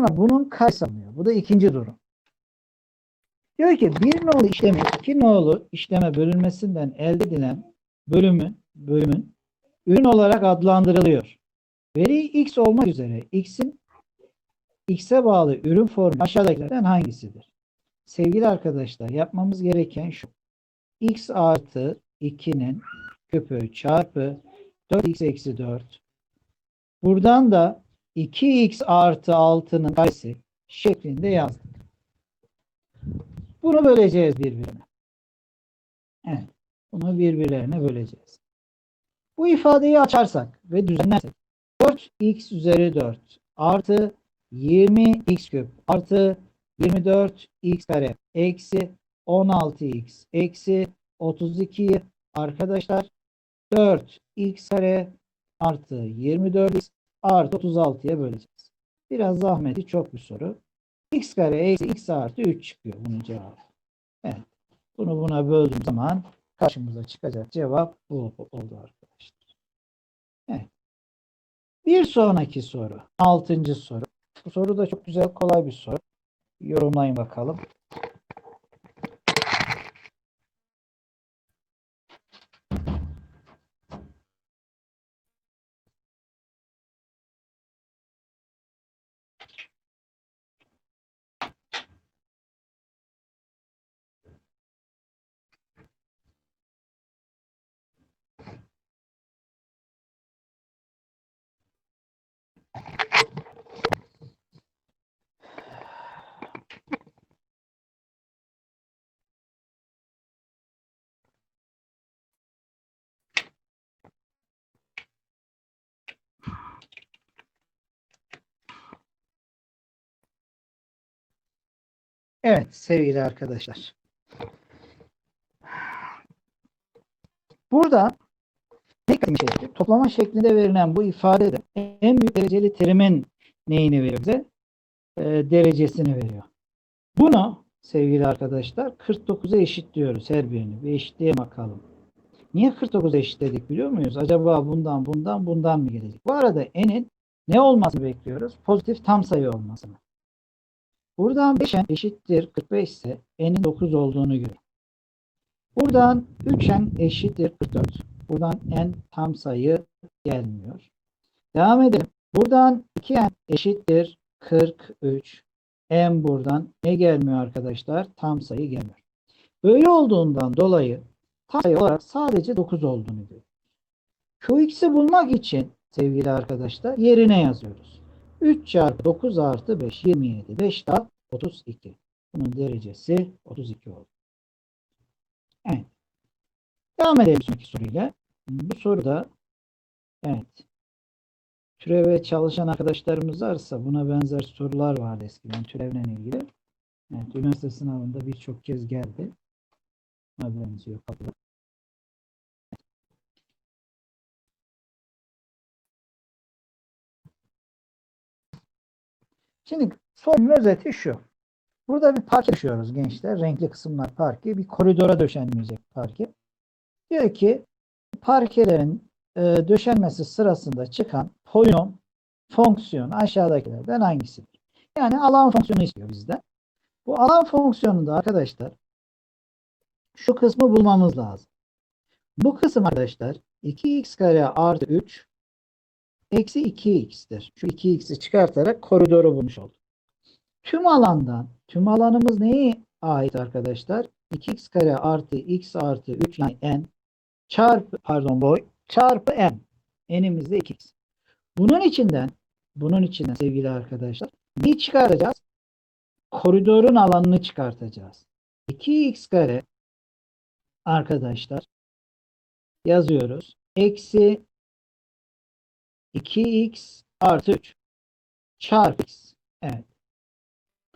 Sonra bunun karşısı alınıyor. Bu da ikinci durum. Diyor ki bir nolu işlemi iki nolu işleme bölünmesinden elde edilen bölümün, bölümün ürün olarak adlandırılıyor. Veri x olmak üzere x'in x'e bağlı ürün formu aşağıdakilerden hangisidir? Sevgili arkadaşlar yapmamız gereken şu. x artı 2'nin küpü çarpı 4x eksi 4. Buradan da 2x artı 6'nın karesi şeklinde yazdık. Bunu böleceğiz birbirine. Evet. Bunu birbirlerine böleceğiz. Bu ifadeyi açarsak ve düzenlersek 4x üzeri 4 artı 20x küp artı 24x kare eksi 16x eksi 32 arkadaşlar 4x kare artı 24x artı 36'ya böleceğiz. Biraz zahmeti çok bir soru. x kare eksi x artı 3 çıkıyor bunun cevabı. Evet. Bunu buna böldüğüm zaman karşımıza çıkacak cevap bu oldu arkadaşlar. Evet. Bir sonraki soru. Altıncı soru. Bu soru da çok güzel, kolay bir soru. Yorumlayın bakalım. Evet sevgili arkadaşlar. Burada dikkatimi çekti. Toplama şeklinde verilen bu ifadede en büyük dereceli terimin neyini veriyor bize? Ee, derecesini veriyor. Bunu sevgili arkadaşlar 49'a eşitliyoruz her birini. Bir eşitliğe bakalım. Niye 49'a eşitledik biliyor muyuz? Acaba bundan bundan bundan mı gelecek? Bu arada n'in ne olmasını bekliyoruz? Pozitif tam sayı olmasını. Buradan 5n eşittir 45 ise n'in 9 olduğunu görüyorum. Buradan 3n eşittir 44. Buradan n tam sayı gelmiyor. Devam edelim. Buradan 2n eşittir 43. n buradan ne gelmiyor arkadaşlar? Tam sayı gelmiyor. Böyle olduğundan dolayı tam sayı olarak sadece 9 olduğunu görüyoruz. Qx'i bulmak için sevgili arkadaşlar yerine yazıyoruz. 3 çarpı 9 artı 5 27. 5 daha 32. Bunun derecesi 32 oldu. Evet. Devam edelim sonraki soruyla. Bu soruda evet türeve çalışan arkadaşlarımız varsa buna benzer sorular vardı eskiden türevle ilgili. Evet, üniversite sınavında birçok kez geldi. Buna benziyor Şimdi sorunun özeti şu. Burada bir parke düşüyoruz gençler. Renkli kısımlar parke. Bir koridora döşenmeyecek parke. Diyor ki parkelerin e, döşenmesi sırasında çıkan polinom fonksiyon aşağıdakilerden hangisidir? Yani alan fonksiyonu istiyor bizden. Bu alan fonksiyonunda arkadaşlar şu kısmı bulmamız lazım. Bu kısım arkadaşlar 2x kare artı 3 eksi 2x'tir. Şu 2x'i çıkartarak koridoru bulmuş olduk. Tüm alandan, tüm alanımız neye ait arkadaşlar? 2x kare artı x artı 3 yani n çarpı pardon boy çarpı n. n'imiz de 2x. Bunun içinden bunun içinden sevgili arkadaşlar neyi çıkartacağız? Koridorun alanını çıkartacağız. 2x kare arkadaşlar yazıyoruz. Eksi 2x artı 3 çarpı x. Evet.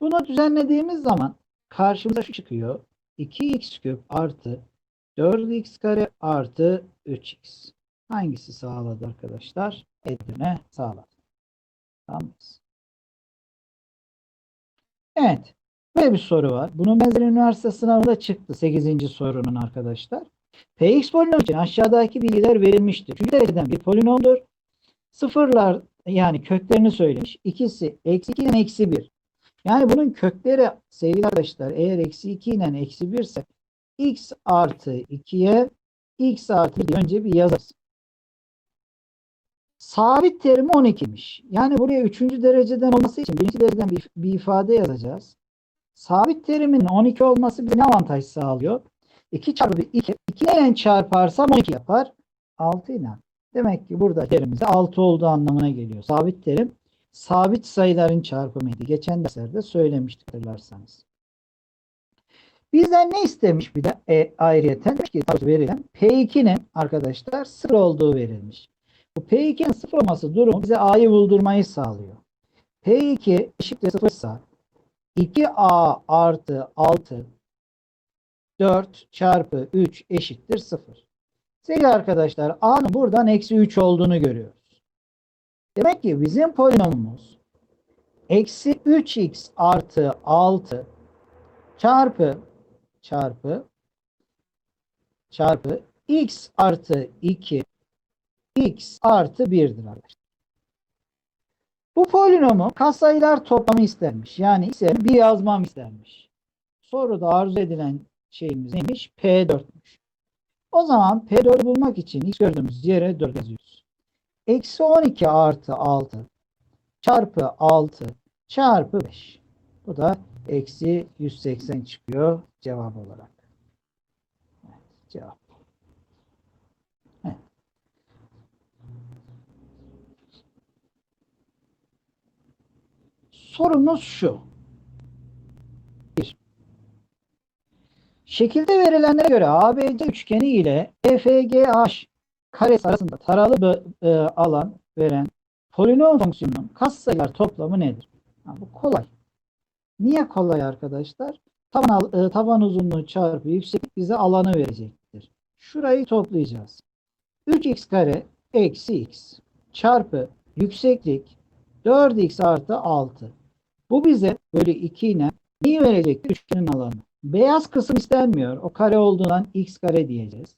Bunu düzenlediğimiz zaman karşımıza şu çıkıyor. 2x küp artı 4x kare artı 3x. Hangisi sağladı arkadaşlar? Edirne sağladı. Tamam Evet. Böyle bir soru var. Bunun benzeri üniversite sınavında çıktı. 8. sorunun arkadaşlar. Px polinom için aşağıdaki bilgiler verilmiştir. Çünkü dereceden bir polinomdur. Sıfırlar yani köklerini söylemiş. İkisi eksi 2 ile eksi 1. Yani bunun kökleri sevgili arkadaşlar eğer eksi 2 ile eksi 1 ise x artı 2'ye x artı 1 önce bir yazarız. Sabit terimi 12'miş. Yani buraya 3. dereceden olması için 1. dereceden bir, bir ifade yazacağız. Sabit terimin 12 olması bize ne avantaj sağlıyor? 2 çarpı 2. 2 ile çarparsam 12 yapar. 6 ile. Demek ki burada terimizde 6 olduğu anlamına geliyor. Sabit terim sabit sayıların çarpımıydı. Geçen derslerde söylemiştik hatırlarsanız. Bizden ne istemiş bir de e, ayrıyeten ki verilen P2'nin arkadaşlar 0 olduğu verilmiş. Bu P2'nin 0 olması durumu bize A'yı buldurmayı sağlıyor. P2 eşittir 0 ise 2A artı 6 4 çarpı 3 eşittir 0. Sevgili arkadaşlar A'nın buradan eksi 3 olduğunu görüyoruz. Demek ki bizim polinomumuz eksi 3x artı 6 çarpı çarpı çarpı x artı 2 x artı 1'dir arkadaşlar. Bu polinomu katsayılar toplamı istenmiş. Yani ise bir yazmam istenmiş. Soruda arzu edilen şeyimiz neymiş? P4'müş. O zaman P4'ü bulmak için x gördüğümüz yere 4 yazıyoruz. Eksi 12 artı 6 çarpı 6 çarpı 5. Bu da eksi 180 çıkıyor cevap olarak. Evet, cevap. Evet. Sorumuz şu. Bir. Şekilde verilenlere göre ABC üçgeni ile EFGH karesi arasında taralı e, alan veren polinom fonksiyonunun katsayılar toplamı nedir? Ha, bu kolay. Niye kolay arkadaşlar? Taban, e, taban uzunluğu çarpı yükseklik bize alanı verecektir. Şurayı toplayacağız. 3x kare eksi x çarpı yükseklik 4x artı 6. Bu bize böyle 2 ile neyi verecektir? Üçgenin alanı. Beyaz kısım istenmiyor. O kare olduğundan x kare diyeceğiz.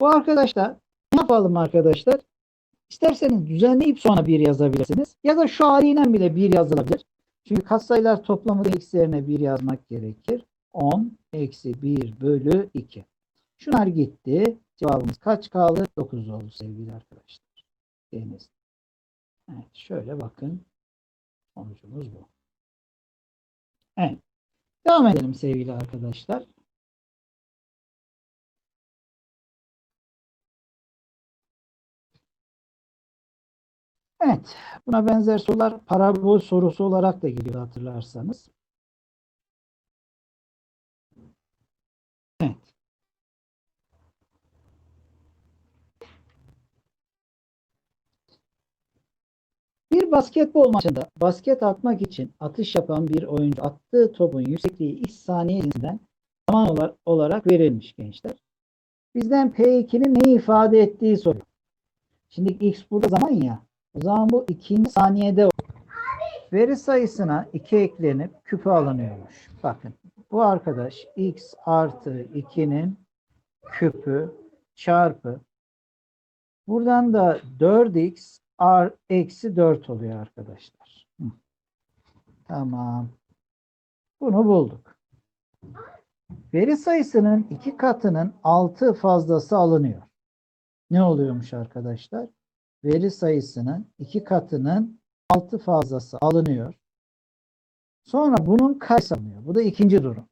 Bu arkadaşlar ne yapalım arkadaşlar? İsterseniz düzenleyip sonra 1 yazabilirsiniz. Ya da şu haliyle bile 1 yazılabilir. Çünkü katsayılar toplamı eksi yerine 1 yazmak gerekir. 10 eksi 1 bölü 2. Şunlar gitti. Cevabımız kaç kaldı? 9 oldu sevgili arkadaşlar. Deniz. Evet şöyle bakın. Sonucumuz bu. Evet. Devam edelim sevgili arkadaşlar. Evet. Buna benzer sorular parabol sorusu olarak da geliyor hatırlarsanız. Evet. Bir basketbol maçında basket atmak için atış yapan bir oyuncu attığı topun yüksekliği x saniye cinsinden olarak verilmiş gençler. Bizden P2'nin neyi ifade ettiği soruyor. Şimdi x burada zaman ya. O zaman bu ikinci saniyede veri sayısına 2 eklenip küpü alınıyormuş. Bakın bu arkadaş x artı 2'nin küpü çarpı buradan da 4x r eksi 4 oluyor arkadaşlar. Hı. Tamam. Bunu bulduk. Veri sayısının iki katının 6 fazlası alınıyor. Ne oluyormuş arkadaşlar? Veri sayısının iki katının 6 fazlası alınıyor. Sonra bunun kaç alınıyor? Bu da ikinci durum.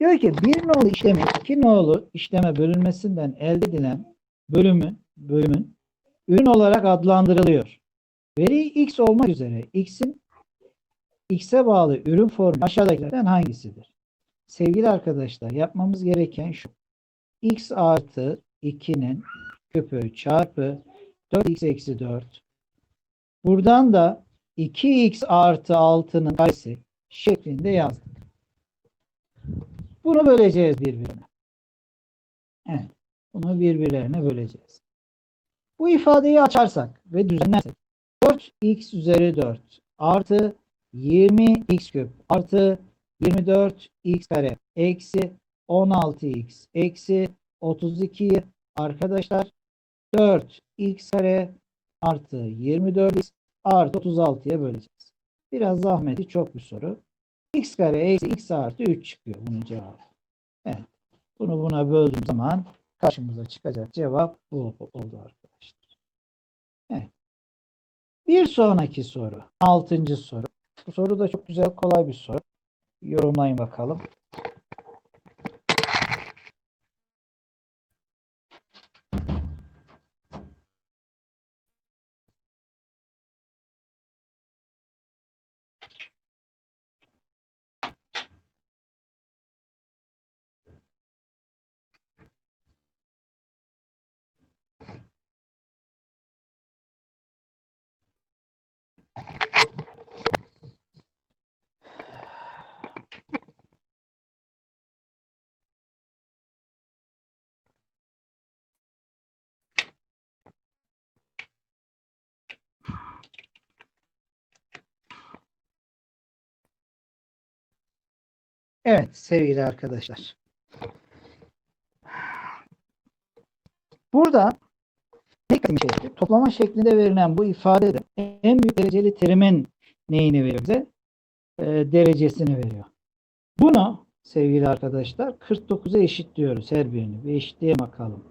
Diyor ki bir nolu işlemi iki nolu işleme bölünmesinden elde edilen bölümün bölümün ürün olarak adlandırılıyor. Veri x olmak üzere x'in x'e bağlı ürün formu aşağıdakilerden hangisidir? Sevgili arkadaşlar yapmamız gereken şu. x artı 2'nin küpü çarpı 4x eksi 4. Buradan da 2x artı 6'nın karesi şeklinde yazdık. Bunu böleceğiz birbirine. Evet. Bunu birbirlerine böleceğiz. Bu ifadeyi açarsak ve düzenlersek 4x üzeri 4 artı 20x küp artı 24x kare eksi 16x eksi 32 arkadaşlar 4x kare artı 24x artı 36'ya böleceğiz. Biraz zahmeti çok bir soru. x kare eksi x artı 3 çıkıyor bunun cevabı. Evet. Bunu buna böldüğüm zaman karşımıza çıkacak cevap bu oldu arkadaşlar. Bir sonraki soru. Altıncı soru. Bu soru da çok güzel kolay bir soru. Yorumlayın bakalım. Evet sevgili arkadaşlar. Burada çekti. Toplama şeklinde verilen bu ifadede en büyük dereceli terimin neyini veriyor bize? Ee, derecesini veriyor. Bunu sevgili arkadaşlar 49'a eşit diyoruz her birini. Bir eşitliğe bakalım.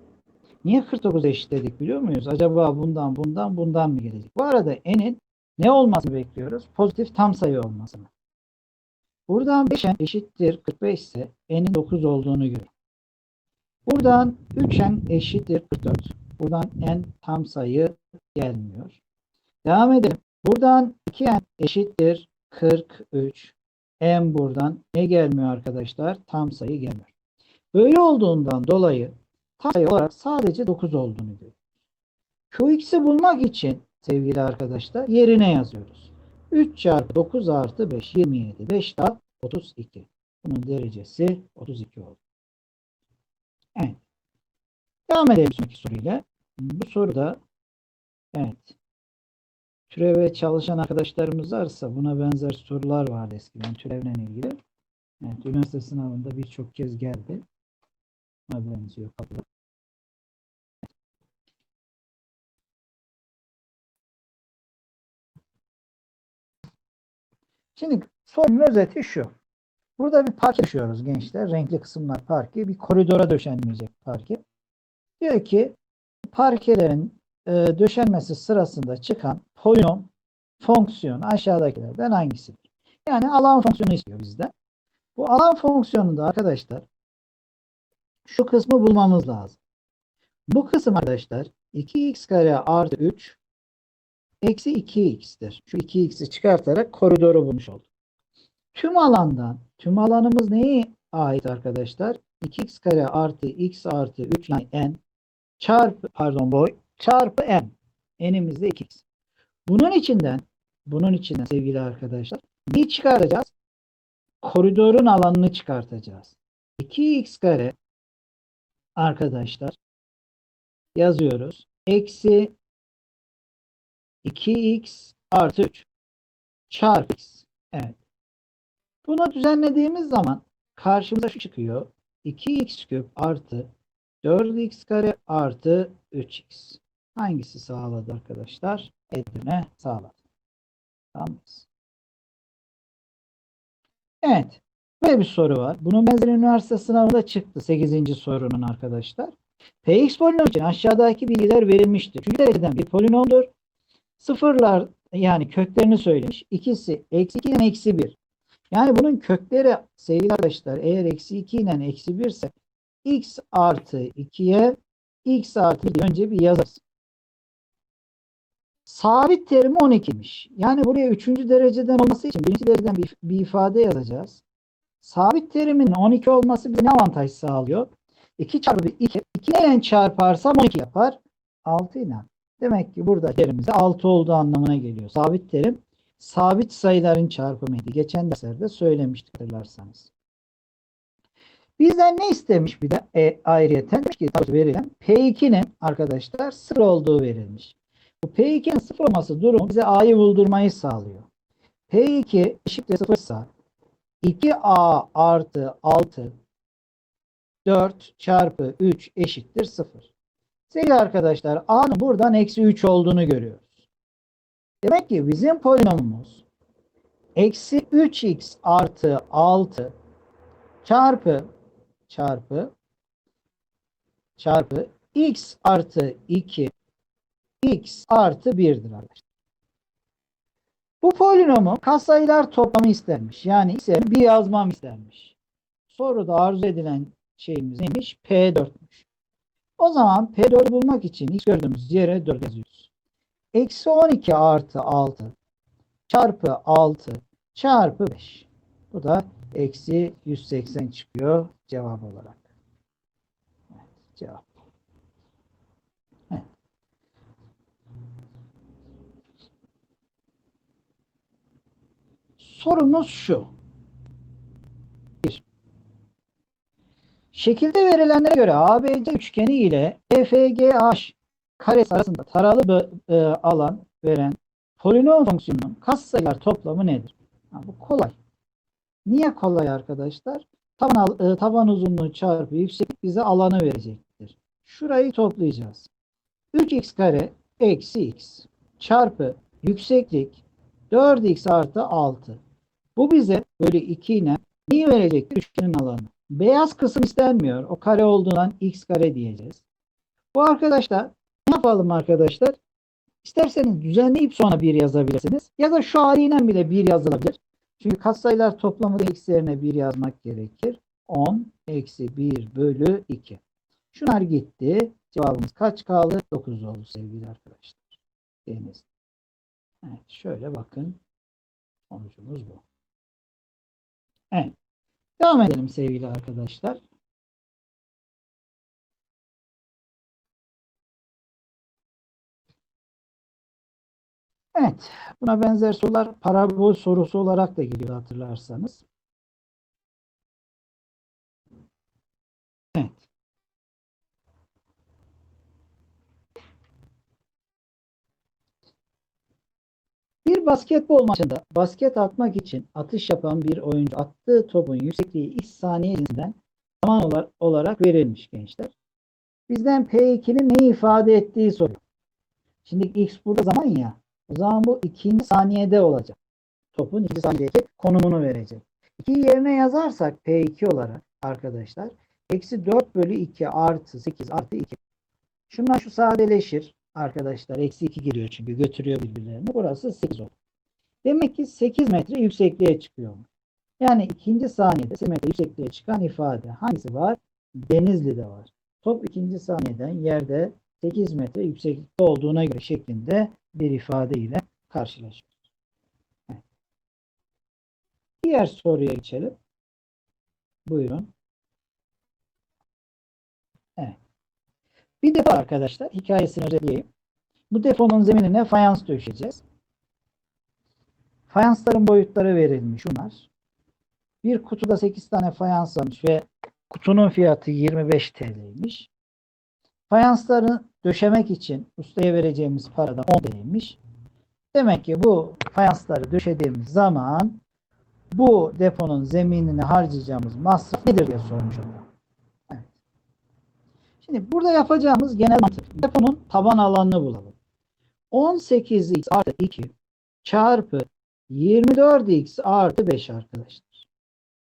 Niye 49'a eşitledik biliyor muyuz? Acaba bundan bundan bundan mı gelecek? Bu arada n'in ne olmasını bekliyoruz? Pozitif tam sayı olmasını. Buradan 5n eşittir 45 ise n'in 9 olduğunu görüyorum. Buradan 3n eşittir 44. Buradan n tam sayı gelmiyor. Devam edelim. Buradan 2n eşittir 43. n buradan ne gelmiyor arkadaşlar? Tam sayı gelmiyor. Böyle olduğundan dolayı tam sayı olarak sadece 9 olduğunu görüyoruz. Qx'i bulmak için sevgili arkadaşlar yerine yazıyoruz. 3 çarpı 9 artı 5 27. 5 daha 32. Bunun derecesi 32 oldu. Evet. Devam edelim sonraki soruyla. Bu soruda evet türeve çalışan arkadaşlarımız varsa buna benzer sorular vardı eskiden türevle ilgili. Evet, üniversite sınavında birçok kez geldi. Buna benziyor Şimdi sorunun özeti şu. Burada bir parke düşüyoruz gençler. Renkli kısımlar parke. Bir koridora döşenmeyecek parke. Diyor ki parkelerin e, döşenmesi sırasında çıkan polinom fonksiyon aşağıdakilerden hangisidir? Yani alan fonksiyonu istiyor bizden. Bu alan fonksiyonunda arkadaşlar şu kısmı bulmamız lazım. Bu kısım arkadaşlar 2x kare artı 3 eksi 2x'tir. Şu 2x'i çıkartarak koridoru bulmuş olduk. Tüm alandan, tüm alanımız neye ait arkadaşlar? 2x kare artı x artı 3 yani n çarpı pardon boy çarpı n. n'imiz de 2x. Bunun içinden bunun içinden sevgili arkadaşlar neyi çıkaracağız? Koridorun alanını çıkartacağız. 2x kare arkadaşlar yazıyoruz. Eksi 2x artı 3 çarpı x. Evet. Bunu düzenlediğimiz zaman karşımıza şu çıkıyor. 2x küp artı 4x kare artı 3x. Hangisi sağladı arkadaşlar? Edirne sağladı. Tamam? Evet. Böyle bir soru var. Bunun benzeri üniversite sınavında çıktı. 8. sorunun arkadaşlar. Px polinom için aşağıdaki bilgiler verilmiştir. Çünkü dereceden bir polinomdur. Sıfırlar yani köklerini söylemiş. İkisi eksi 2 ile eksi 1. Yani bunun kökleri sevgili arkadaşlar eğer eksi 2 ile eksi 1 ise x artı 2'ye x artı 1 önce bir yazarız. Sabit terimi 12'miş. Yani buraya 3. dereceden olması için 1. dereceden bir, bir ifade yazacağız. Sabit terimin 12 olması bize ne avantaj sağlıyor? 2 çarpı 2. 2 ile çarparsam 12 yapar. 6 ile. Demek ki burada terimizde 6 olduğu anlamına geliyor. Sabit terim sabit sayıların çarpımıydı. Geçen derslerde söylemiştik hatırlarsanız. Bizden ne istemiş bir de e, ayrıyeten ki verilen P2'nin arkadaşlar 0 olduğu verilmiş. Bu P2'nin 0 olması durumu bize A'yı buldurmayı sağlıyor. P2 eşittir 0 ise 2A artı 6 4 çarpı 3 eşittir 0. Sevgili arkadaşlar A'nın buradan eksi 3 olduğunu görüyoruz. Demek ki bizim polinomumuz eksi 3x artı 6 çarpı çarpı çarpı x artı 2 x artı 1'dir arkadaşlar. Bu polinomu katsayılar toplamı istenmiş. Yani yerine 1 yazmam istenmiş. Soruda arzu edilen şeyimiz neymiş? P4'müş. O zaman P4'ü bulmak için x gördüğümüz yere 4 yazıyoruz. Eksi 12 artı 6 çarpı 6 çarpı 5. Bu da eksi 180 çıkıyor cevap olarak. Evet, cevap. Evet. Sorumuz şu. Bir. Şekilde verilenlere göre ABC üçgeni ile EFGH karesi arasında taralı e, alan veren polinom fonksiyonunun katsayılar toplamı nedir? Ha, bu kolay. Niye kolay arkadaşlar? Taban, e, taban uzunluğu çarpı yükseklik bize alanı verecektir. Şurayı toplayacağız. 3x kare eksi x çarpı yükseklik 4x artı 6. Bu bize bölü 2 ile neyi verecektir? Üçgenin alanı. Beyaz kısım istenmiyor. O kare olduğundan x kare diyeceğiz. Bu arkadaşlar ne yapalım arkadaşlar? İsterseniz düzenleyip sonra 1 yazabilirsiniz. Ya da şu haliyle bile 1 yazılabilir. Çünkü katsayılar toplamı da x yerine 1 yazmak gerekir. 10 eksi 1 bölü 2. Şunlar gitti. Cevabımız kaç kaldı? 9 oldu sevgili arkadaşlar. Deniz. Evet şöyle bakın. Sonucumuz bu. Evet. Devam edelim sevgili arkadaşlar. Evet. Buna benzer sorular parabol sorusu olarak da geliyor hatırlarsanız. Evet. Bir basketbol maçında basket atmak için atış yapan bir oyuncu attığı topun yüksekliği x saniye zaman olar- olarak verilmiş gençler. Bizden P2'nin neyi ifade ettiği soruyor. Şimdi x burada zaman ya. O zaman bu ikinci saniyede olacak. Topun ikinci saniyedeki konumunu verecek. 2'yi yerine yazarsak P2 olarak arkadaşlar eksi 4 bölü 2 artı 8 artı 2. Şunlar şu sadeleşir arkadaşlar. Eksi 2 giriyor çünkü götürüyor birbirlerini. Burası 8 olur. Demek ki 8 metre yüksekliğe çıkıyor. Yani ikinci saniyede 8 metre yüksekliğe çıkan ifade hangisi var? Denizli'de var. Top ikinci saniyeden yerde 8 metre yükseklikte olduğuna göre şeklinde bir ifade ile karşılaşıyoruz. Diğer soruya geçelim. Buyurun. Evet. Bir defa arkadaşlar hikayesini özetleyeyim. Bu deponun zeminine fayans döşeceğiz. Fayansların boyutları verilmiş bunlar. Bir kutuda 8 tane fayans varmış ve kutunun fiyatı 25 TL'ymiş. Fayansları döşemek için ustaya vereceğimiz para da 10 TL'ymiş. Demek ki bu fayansları döşediğimiz zaman bu deponun zeminine harcayacağımız masraf nedir diye sormuş adam. Evet. Şimdi burada yapacağımız genel mantık. Deponun taban alanını bulalım. 18x artı 2 çarpı 24x artı 5 arkadaşlar.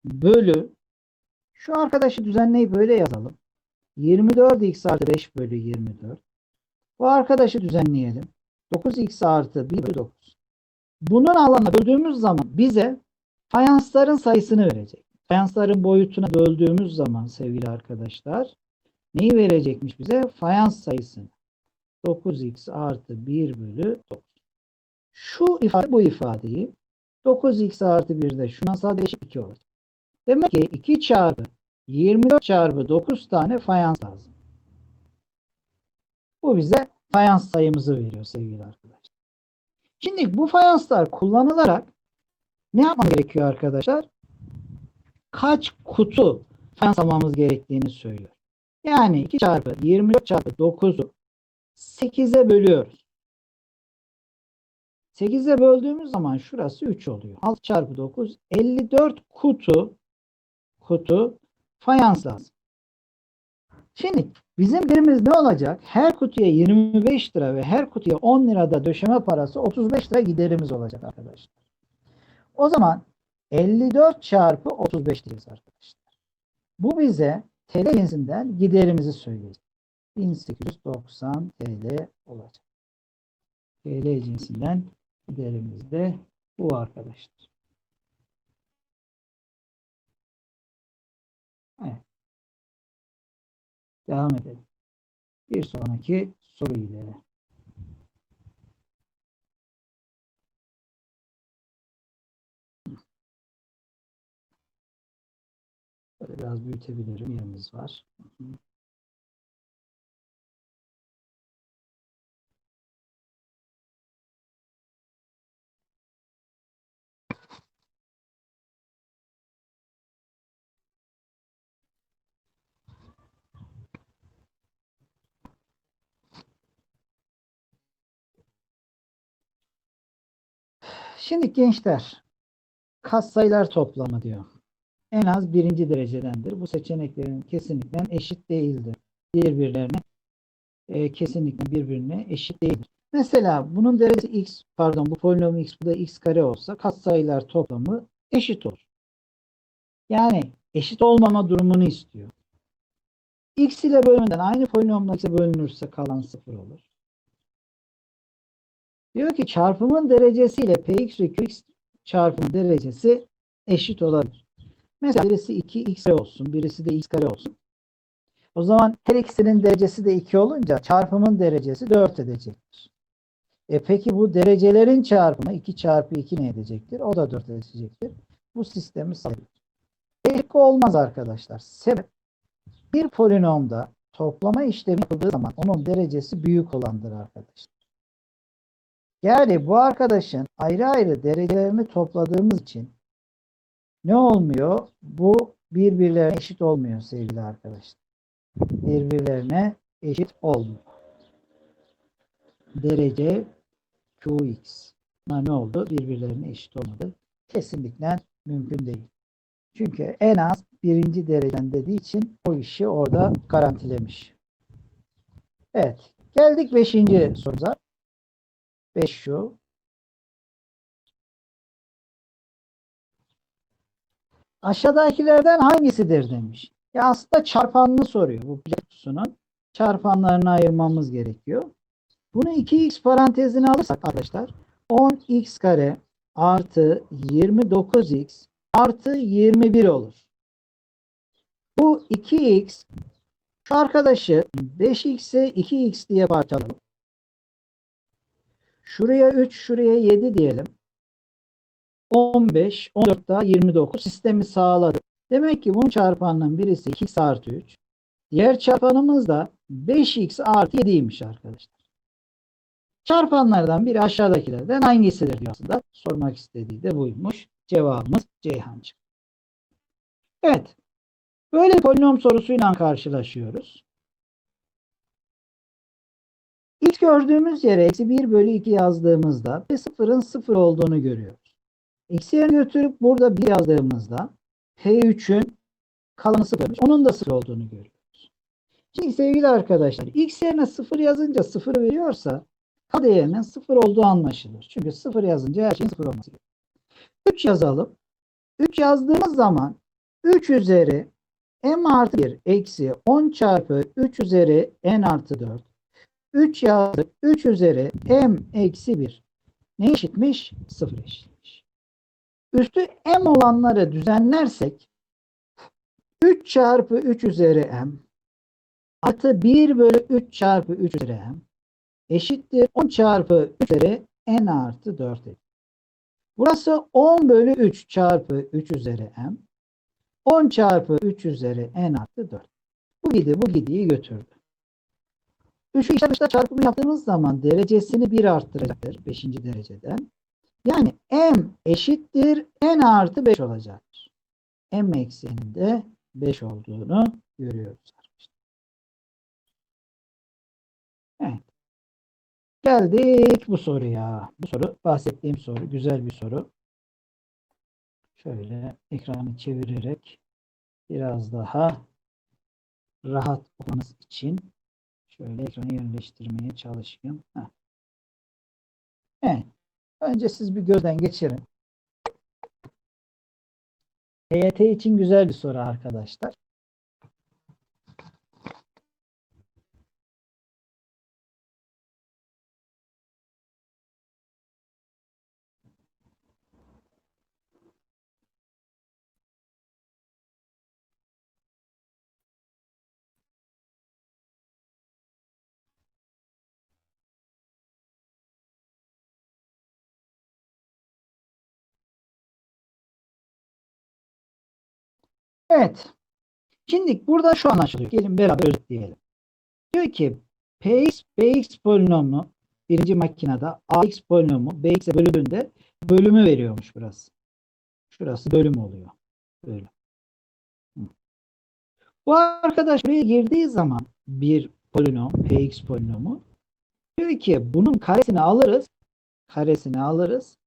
Bölü şu arkadaşı düzenleyip böyle yazalım. 24x artı 5 bölü 24. Bu arkadaşı düzenleyelim. 9x artı 1 bölü 9. Bunun alanına böldüğümüz zaman bize fayansların sayısını verecek. Fayansların boyutuna böldüğümüz zaman sevgili arkadaşlar neyi verecekmiş bize? Fayans sayısını. 9x artı 1 bölü 9. Şu ifade bu ifadeyi 9x artı 1 de şuna sadeleşip 2 olacak. Demek ki 2 çarpı 24 çarpı 9 tane fayans lazım. Bu bize fayans sayımızı veriyor sevgili arkadaşlar. Şimdi bu fayanslar kullanılarak ne yapmam gerekiyor arkadaşlar? Kaç kutu fayans almamız gerektiğini söylüyor. Yani 2 çarpı 24 çarpı 9'u 8'e bölüyoruz. 8'e böldüğümüz zaman şurası 3 oluyor. 6 çarpı 9 54 kutu kutu fayans lazım. Şimdi Bizim giderimiz ne olacak? Her kutuya 25 lira ve her kutuya 10 lirada döşeme parası 35 lira giderimiz olacak arkadaşlar. O zaman 54 çarpı 35 diyeceğiz arkadaşlar. Bu bize TL cinsinden giderimizi söyleyecek. 1890 TL olacak. TL cinsinden giderimiz de bu arkadaşlar. Evet. Devam edelim. Bir sonraki soru ile. Biraz büyütebilirim. Yerimiz var. Şimdi gençler katsayılar toplamı diyor. En az birinci derecedendir. Bu seçeneklerin kesinlikle eşit değildir. Birbirlerine e, kesinlikle birbirine eşit değildir. Mesela bunun derecesi x pardon bu polinom x bu da x kare olsa katsayılar toplamı eşit olur. Yani eşit olmama durumunu istiyor. x ile bölümünden aynı polinomla x'e bölünürse kalan sıfır olur. Diyor ki çarpımın derecesiyle px ve qx çarpımın derecesi eşit olabilir. Mesela birisi 2x kare olsun, birisi de x kare olsun. O zaman her ikisinin derecesi de 2 olunca çarpımın derecesi 4 edecektir. E peki bu derecelerin çarpımı 2 çarpı 2 ne edecektir? O da 4 edecektir. Bu sistemi sağlıyor. Eşlik olmaz arkadaşlar. Sebep bir polinomda toplama işlemi yapıldığı zaman onun derecesi büyük olandır arkadaşlar. Yani bu arkadaşın ayrı ayrı derecelerini topladığımız için ne olmuyor? Bu birbirlerine eşit olmuyor sevgili arkadaşlar. Birbirlerine eşit olmuyor. Derece Qx. Bunlar ne oldu? Birbirlerine eşit olmadı. Kesinlikle mümkün değil. Çünkü en az birinci dereceden dediği için o işi orada garantilemiş. Evet. Geldik beşinci sorumuza. 5 şu. Aşağıdakilerden hangisidir demiş. Ya aslında çarpanını soruyor bu kutusunun. Çarpanlarını ayırmamız gerekiyor. Bunu 2x parantezine alırsak arkadaşlar 10x kare artı 29x artı 21 olur. Bu 2x şu arkadaşı 5x'e 2x diye parçalayalım. Şuraya 3, şuraya 7 diyelim. 15, 14 daha 29 sistemi sağladı. Demek ki bunun çarpanının birisi 2x artı 3. Diğer çarpanımız da 5x artı 7'ymiş arkadaşlar. Çarpanlardan biri aşağıdakilerden hangisidir diyor aslında. Sormak istediği de buymuş. Cevabımız Ceyhancı. Evet. Böyle polinom sorusuyla karşılaşıyoruz. İlk gördüğümüz yere eksi 1 bölü 2 yazdığımızda ve sıfırın sıfır olduğunu görüyoruz. Eksi yerine götürüp burada 1 yazdığımızda P3'ün kalanı sıfırmış. Onun da sıfır olduğunu görüyoruz. Şimdi sevgili arkadaşlar x yerine sıfır yazınca sıfır veriyorsa k değerinin sıfır olduğu anlaşılır. Çünkü sıfır yazınca her şeyin sıfır olması gerekiyor. 3 yazalım. 3 yazdığımız zaman 3 üzeri m artı 1 eksi 10 çarpı 3 üzeri n artı 4 3 yazdık. 3 üzeri m eksi 1. Ne eşitmiş? 0 eşitmiş. Üstü m olanları düzenlersek 3 çarpı 3 üzeri m artı 1 bölü 3 çarpı 3 üzeri m eşittir 10 çarpı 3 üzeri n artı 4 edir. Burası 10 bölü 3 çarpı 3 üzeri m 10 çarpı 3 üzeri n artı 4. Bu gidi bu gidiyi götürdü. Üçü içler dışlar çarpımı yaptığımız zaman derecesini 1 arttıracaktır 5. dereceden. Yani m eşittir n artı 5 olacaktır. m ekseninde de 5 olduğunu görüyoruz. Evet. Geldik bu soruya. Bu soru bahsettiğim soru. Güzel bir soru. Şöyle ekranı çevirerek biraz daha rahat olmanız için şöyle ekranı yerleştirmeye çalışayım. Heh. Evet. Önce siz bir gözden geçirin. EYT için güzel bir soru arkadaşlar. Evet. Şimdi burada şu anlaşılıyor. Gelin beraber özetleyelim. Diyor ki Px, Bx polinomu birinci makinede Ax polinomu Bx'e bölündüğünde bölümü veriyormuş burası. Şurası bölüm oluyor. Böyle. Bu arkadaş buraya girdiği zaman bir polinom, Px polinomu diyor ki bunun karesini alırız. Karesini alırız.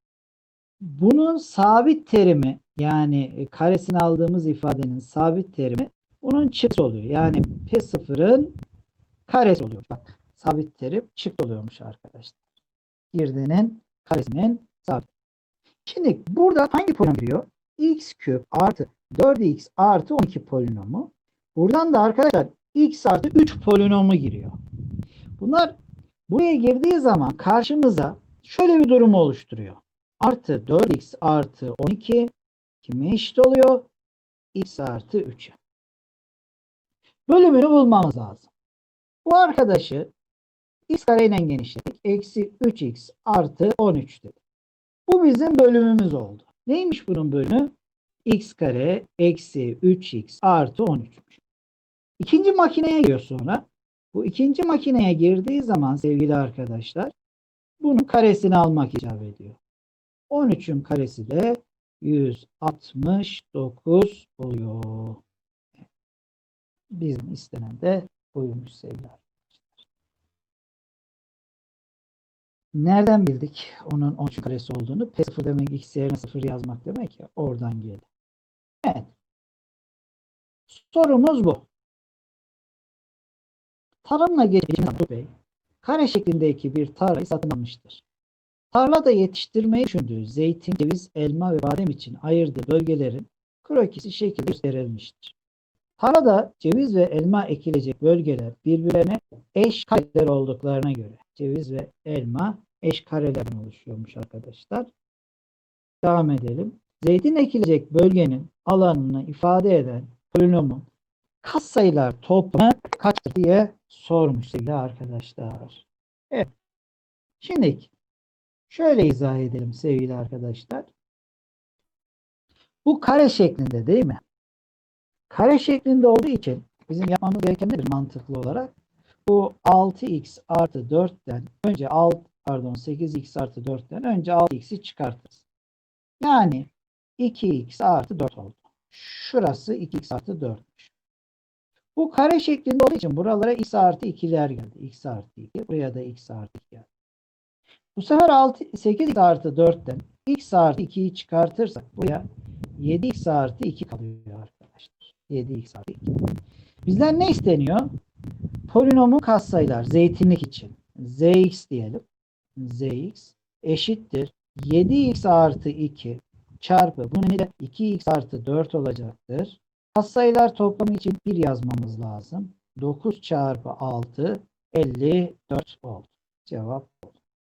Bunun sabit terimi yani e, karesini aldığımız ifadenin sabit terimi bunun çıktı oluyor. Yani P0'ın karesi oluyor. Bak sabit terim çıktı oluyormuş arkadaşlar. Girdiğinin karesinin sabit. Şimdi burada hangi polinom giriyor? x küp artı 4x artı 12 polinomu. Buradan da arkadaşlar x artı 3 polinomu giriyor. Bunlar buraya girdiği zaman karşımıza şöyle bir durum oluşturuyor. Artı 4x artı 12 kime eşit oluyor? x artı 3'e. Bölümünü bulmamız lazım. Bu arkadaşı x kareyle genişledik. Eksi 3x artı 13 dedik. Bu bizim bölümümüz oldu. Neymiş bunun bölümü? x kare eksi 3x artı 13'müş. İkinci makineye giriyor sonra. Bu ikinci makineye girdiği zaman sevgili arkadaşlar bunun karesini almak icap ediyor. 13'ün karesi de 169 oluyor. Bizim istenen de buymuş sevgili arkadaşlar. Nereden bildik onun 13 karesi olduğunu? P0 demek x yerine 0 yazmak demek ya. Oradan geldi. Evet. Sorumuz bu. Tarımla geçen Bey, kare şeklindeki bir tarlayı satın almıştır. Tarlada yetiştirmeyi düşündüğü zeytin, ceviz, elma ve badem için ayırdığı bölgelerin krokisi şekilde gösterilmiştir. Tarlada ceviz ve elma ekilecek bölgeler birbirine eş kareler olduklarına göre ceviz ve elma eş karelerden oluşuyormuş arkadaşlar. Devam edelim. Zeytin ekilecek bölgenin alanını ifade eden polinomun katsayılar toplamı kaçtır diye sormuş sevgili arkadaşlar. Evet. Şimdi şöyle izah edelim sevgili arkadaşlar. Bu kare şeklinde değil mi? Kare şeklinde olduğu için bizim yapmamız gereken nedir mantıklı olarak? Bu 6x artı 4'ten önce 6 pardon 8x artı 4'ten önce 6x'i çıkartırız. Yani 2x artı 4 oldu. Şurası 2x artı 4'müş. Bu kare şeklinde olduğu için buralara x artı 2'ler geldi. x artı 2. Buraya da x artı 2 geldi. Bu sefer 6, 8x artı 4'ten x artı 2'yi çıkartırsak buraya 7x artı 2 kalıyor arkadaşlar. 7x artı 2. Bizden ne isteniyor? Polinomun katsayılar zeytinlik için. zx diyelim. zx eşittir. 7x artı 2 çarpı bunun ile 2x artı 4 olacaktır. Katsayılar toplamı için 1 yazmamız lazım. 9 çarpı 6 54 oldu. Cevap oldu.